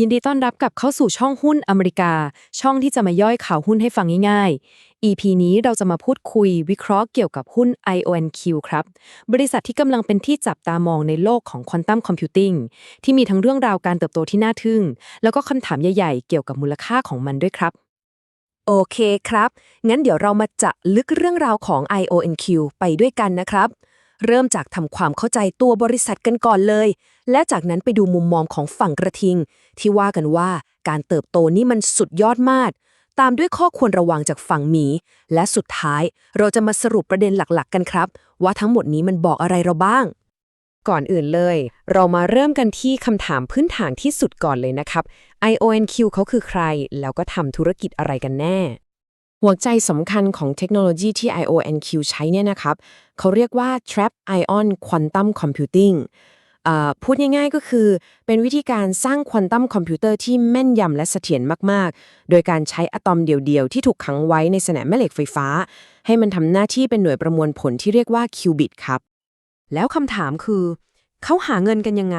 ยินดีต้อนรับกับเข้าสู่ช่องหุ้นอเมริกา ช่องที่จะมาย่อยข่าวหุ้นให้ฟังง่ายๆ EP นี้เราจะมาพูดคุยวิเคราะห์เกี่ยวกับหุ้น IONQ ครับ บริษัทที่กำลังเป็นที่จับตามองในโลกของควอนตัมคอมพิวติ้งที่มีทั้งเรื่องราวการเติบโตที่น่าทึ่ง แล้วก็คำถามใหญ่ๆ เกี่ยวกับมูลค่าของมันด้วยครับ โอเคครับ งั้นเดี๋ยวเรามาจะลึกเรื่องราวของ IONQ ไปด้วยกันนะครับ เริ่มจากทำความเข้าใจตัวบริษัทกันก่อนเลย และจากนั้นไปดูมุมมองของฝั่งกระทิง ที่ว่ากันว่าการเติบโตนี่มันสุดยอดมาก ตามด้วยข้อควรระวังจากฝั่งหมี และสุดท้ายเราจะมาสรุปประเด็นหลักๆ กันครับ ว่าทั้งหมดนี้มันบอกอะไรเราบ้าง ก่อนอื่นเลย เรามาเริ่มกันที่คำถามพื้นฐานที่สุดก่อนเลยนะครับ IONQ เขาคือใคร แล้วก็ทำธุรกิจอะไรกันแน่ หัวใจสำคัญของเทคโนโลยีที่ IONQ ใช้เนี่ยนะครับ เขาเรียกว่า Trap Ion Quantum Computing พูดง่ายๆก็คือ เป็นวิธีการสร้างควอนตัมคอมพิวเตอร์ที่แม่นยำและเสถียรมากๆ โดยการใช้อะตอมเดียวๆ ที่ถูกขังไว้ในสนามแม่เหล็กไฟฟ้า ให้มันทำหน้าที่เป็นหน่วยประมวลผลที่เรียกว่าคิวบิตครับ แล้วคำถามคือ เขาหาเงินกันยังไง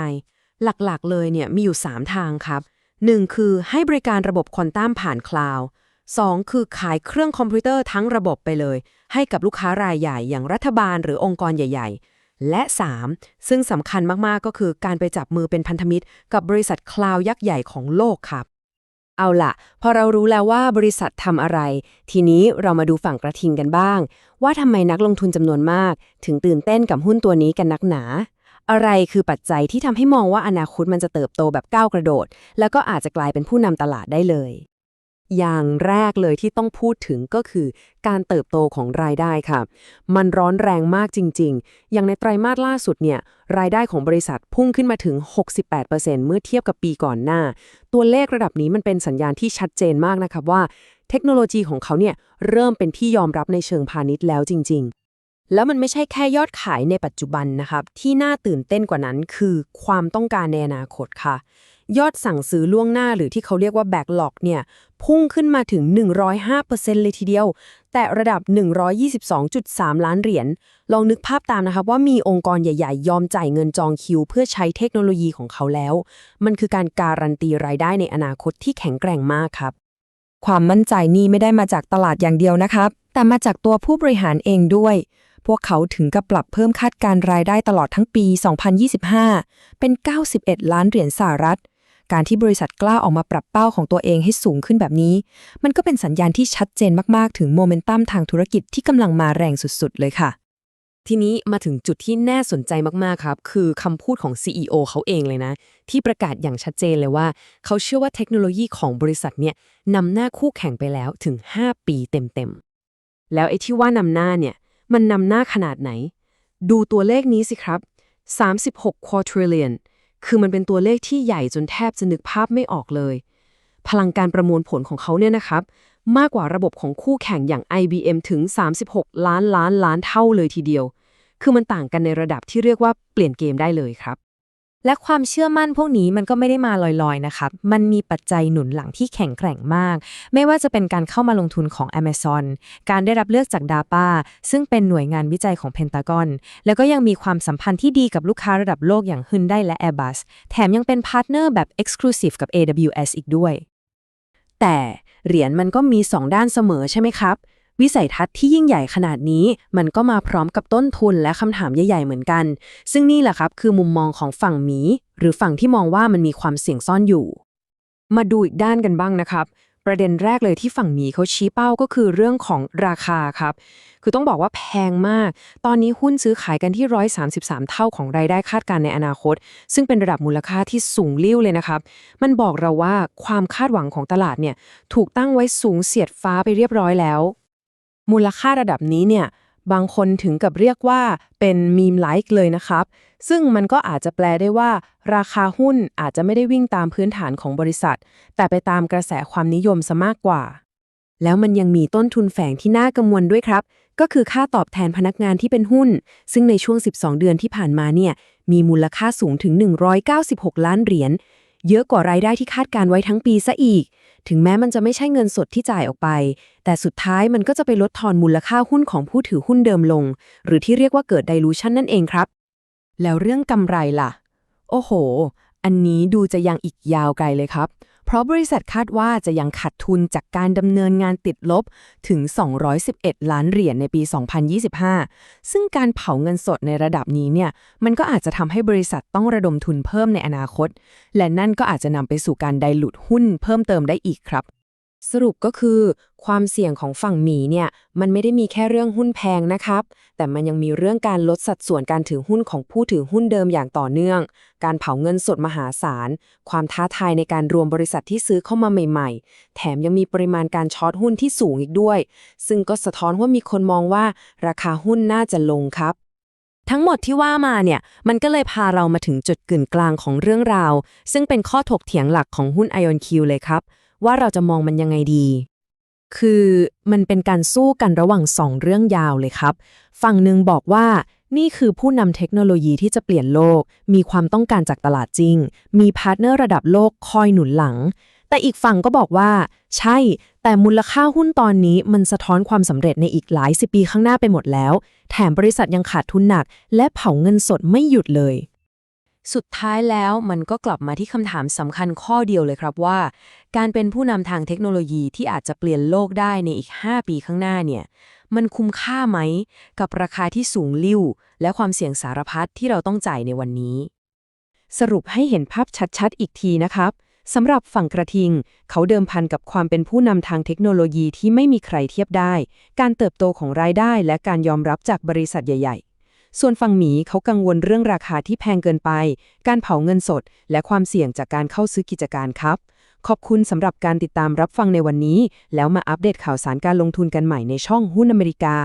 หลักๆเลยเนี่ยมีอยู่ 3 ทางครับ 1. คือให้บริการระบบควอนตัมผ่านคลาวด์ 2. คือขายเครื่องคอมพิวเตอร์ทั้งระบบไปเลย ให้กับลูกค้ารายใหญ่อย่างรัฐบาลหรือองค์กรใหญ่ ๆ และ 3. ซึ่งสำคัญมากๆก็คือการไปจับมือเป็นพันธมิตร กับบริษัทคลาวด์ยักษ์ใหญ่ของโลกครับ เอาล่ะพอเรารู้แล้วว่าบริษัททำอะไร ทีนี้เรามาดูฝั่งกระทิงกันบ้าง ว่าทำไมนักลงทุนจำนวนมาก ถึงตื่นเต้นกับหุ้นตัวนี้กันนักหนาอะไรคือปัจจัยที่ทำให้มองว่าอนาคตมันจะเติบโตแบบก้าวกระโดด แล้วก็อาจจะกลายเป็นผู้นำตลาดได้เลย อย่างแรกเลยที่ต้องพูดถึงก็คือการเติบโตของรายได้ค่ะ มันร้อนแรงมากจริง ๆ อย่างในไตรมาสล่าสุดเนี่ย รายได้ของบริษัทพุ่งขึ้นมาถึง 68%เมื่อเทียบกับปีก่อนหน้า ตัวเลขระดับนี้มันเป็นสัญญาณที่ชัดเจนมากนะครับว่า เทคโนโลยีของเขาเนี่ยเริ่มเป็นที่ยอมรับในเชิงพาณิชย์แล้วจริง ๆแล้วมันไม่ใช่แค่ยอดขายในปัจจุบันนะครับ ที่น่าตื่นเต้นกว่านั้นคือความต้องการในอนาคตค่ะ ยอดสั่งซื้อล่วงหน้าหรือที่เขาเรียกว่า backlog เนี่ยพุ่งขึ้นมาถึง 105%เลยทีเดียว แต่ระดับ 122.3 ล้านเหรียญ ลองนึกภาพตามนะครับว่ามีองค์กรใหญ่ๆ ยอมจ่ายเงินจองคิว เพื่อใช้เทคโนโลยีของเขาแล้ว มันคือการการันตีรายได้ในอนาคตที่แข็งแกร่งมากครับ ความมั่นใจนี้ไม่ได้มาจากตลาดอย่างเดียวนะครับ แต่มาจากตัวผู้บริหารเองด้วย พวกเขาถึงกับปรับเพิ่มคาดการรายได้ตลอดทั้งปี 2025 เป็น 91 ล้านเหรียญสหรัฐ การที่บริษัทกล้าออกมาปรับเป้าของตัวเองให้สูงขึ้นแบบนี้ มันก็เป็นสัญญาณที่ชัดเจนมากๆ ถึงโมเมนตัมทางธุรกิจที่กำลังมาแรงสุดๆ เลยค่ะ ทีนี้มาถึงจุดที่น่าสนใจมากๆ ครับ คือคำพูดของ CEO เขาเองเลยนะ ที่ประกาศอย่างชัดเจนเลยว่า เขาเชื่อว่าเทคโนโลยีของบริษัทเนี่ยนำหน้าคู่แข่งไปแล้วถึง 5 ปีเต็มๆ แล้วไอ้ที่ว่านำหน้าเนี่ยมันนำหน้าขนาดไหน ดูตัวเลขนี้สิครับ 36 quadrillion คือมันเป็นตัวเลขที่ใหญ่จนแทบจะนึกภาพไม่ออกเลย พลังการประมวลผลของเขาเนี่ยนะครับ มากกว่าระบบของคู่แข่งอย่าง IBM ถึง 36 ล้านล้านล้านเท่าเลยทีเดียว คือมันต่างกันในระดับที่เรียกว่าเปลี่ยนเกมได้เลยครับ และความเชื่อมั่นพวกนี้มันก็ไม่ได้มาลอยๆนะครับ มันมีปัจจัยหนุนหลังที่แข็งแกร่งมาก ไม่ว่าจะเป็นการเข้ามาลงทุนของ Amazon การได้รับเลือกจาก DAPA ซึ่งเป็นหน่วยงานวิจัยของ Pentagon แล้วก็ยังมีความสัมพันธ์ที่ดีกับลูกค้าระดับโลกอย่าง Hyundai และ Airbus แถมยังเป็นพาร์ทเนอร์แบบ Exclusive กับ AWS อีกด้วย แต่เหรียญมันก็มี 2 ด้านเสมอใช่ไหมครับ วิสัยทัศน์ที่ยิ่งใหญ่ขนาดนี้ มันก็มาพร้อมกับต้นทุนและคำถามใหญ่ ๆ เหมือนกัน ซึ่งนี่แหละครับคือมุมมองของฝั่งหมี หรือฝั่งที่มองว่ามันมีความเสี่ยงซ่อนอยู่ มาดูอีกด้านกันบ้างนะครับประเด็นแรกเลยที่ฝั่งหมีเขาชี้เป้าก็คือเรื่องของราคาครับ คือต้องบอกว่าแพงมาก ตอนนี้หุ้นซื้อขายกันที่ 133 เท่าของรายได้คาดการณ์ในอนาคต ซึ่งเป็นระดับมูลค่าที่สูงลิ่วเลยนะครับ มันบอกเราว่าความคาดหวังของตลาดเนี่ยถูกตั้งไว้สูงเสียดฟ้าไปเรียบร้อยแล้ว มูลค่าระดับนี้เนี่ยบางคนถึงกับเรียกว่าเป็นมีมไลค์เลยนะครับ ซึ่งมันก็อาจจะแปลได้ว่า ราคาหุ้นอาจจะไม่ได้วิ่งตามพื้นฐานของบริษัท แต่ไปตามกระแสความนิยมซะมากกว่า แล้วมันยังมีต้นทุนแฝงที่น่ากังวลด้วยครับ ก็คือค่าตอบแทนพนักงานที่เป็นหุ้น ซึ่งในช่วง 12 เดือนที่ผ่านมาเนี่ยมีมูลค่าสูงถึง 196 ล้านเหรียญ เยอะกว่ารายได้ที่คาดการไว้ทั้งปีซะอีก ถึงแม้มันจะไม่ใช่เงินสดที่จ่ายออกไป แต่สุดท้ายมันก็จะไปลดทอนมูลค่าหุ้นของผู้ถือหุ้นเดิมลง หรือที่เรียกว่าเกิด dilution นั่นเองครับ แล้วเรื่องกำไรล่ะ โอ้โห อันนี้ดูจะยังอีกยาวไกลเลยครับ เพราะบริษัทคาดว่าจะยังขาดทุนจากการดำเนินงานติดลบถึง 211 ล้านเหรียญในปี 2025 ซึ่งการเผาเงินสดในระดับนี้เนี่ย มันก็อาจจะทำให้บริษัทต้องระดมทุนเพิ่มในอนาคต และนั่นก็อาจจะนำไปสู่การไดลุดหุ้นเพิ่มเติมได้อีกครับ สรุปก็คือ ความเสี่ยงของฝั่งหมีเนี่ยมันไม่ได้มีแค่เรื่องหุ้นแพงนะครับ แต่มันยังมีเรื่องการลดสัดส่วนการถือหุ้นของผู้ถือหุ้นเดิมอย่างต่อเนื่อง การเผาเงินสดมหาศาล ความท้าทายในการรวมบริษัทที่ซื้อเข้ามาใหม่ๆ แถมยังมีปริมาณการช็อตหุ้นที่สูงอีกด้วย ซึ่งก็สะท้อนว่ามีคนมองว่า ราคาหุ้นน่าจะลงครับ ทั้งหมดที่ว่ามาเนี่ยมันก็เลยพาเรามาถึงจุดกึ่นกลางของเรื่องราว ซึ่งเป็นข้อถกเถียงหลักของหุ้น Ion Q เลยครับ ว่าเราจะมองมันยังไงดี คือมันเป็นการสู้กันระหว่างสองเรื่องยาวเลยครับ ฝั่งหนึ่งบอกว่านี่คือผู้นำเทคโนโลยีที่จะเปลี่ยนโลก มีความต้องการจากตลาดจริง มีพาร์ทเนอร์ระดับโลกคอยหนุนหลัง แต่อีกฝั่งก็บอกว่า ใช่ แต่มูลค่าหุ้นตอนนี้มันสะท้อนความสำเร็จในอีกหลายสิบปีข้างหน้าไปหมดแล้ว แถมบริษัทยังขาดทุนหนัก และเผาเงินสดไม่หยุดเลย สุดท้ายแล้วมันก็กลับมาที่คำถามสำคัญข้อเดียวเลยครับว่า การเป็นผู้นำทางเทคโนโลยีที่อาจจะเปลี่ยนโลกได้ในอีก 5 ปีข้างหน้าเนี่ย มันคุ้มค่าไหม กับราคาที่สูงลิ่ว และความเสี่ยงสารพัดที่เราต้องจ่ายในวันนี้ สรุปให้เห็นภาพชัดๆ อีกทีนะครับสำหรับฝั่งกระทิง เขาเดิมพันกับความเป็นผู้นำทางเทคโนโลยีที่ไม่มีใครเทียบได้ การเติบโตของรายได้และการยอมรับจากบริษัทใหญ่ ๆ ส่วนฝั่งหมีเขากังวลเรื่องราคาที่แพงเกินไป การเผาเงินสด และความเสี่ยงจากการเข้าซื้อกิจการครับ ขอบคุณสำหรับการติดตามรับฟังในวันนี้ แล้วมาอัปเดตข่าวสารการลงทุนกันใหม่ในช่องหุ้นอเมริกา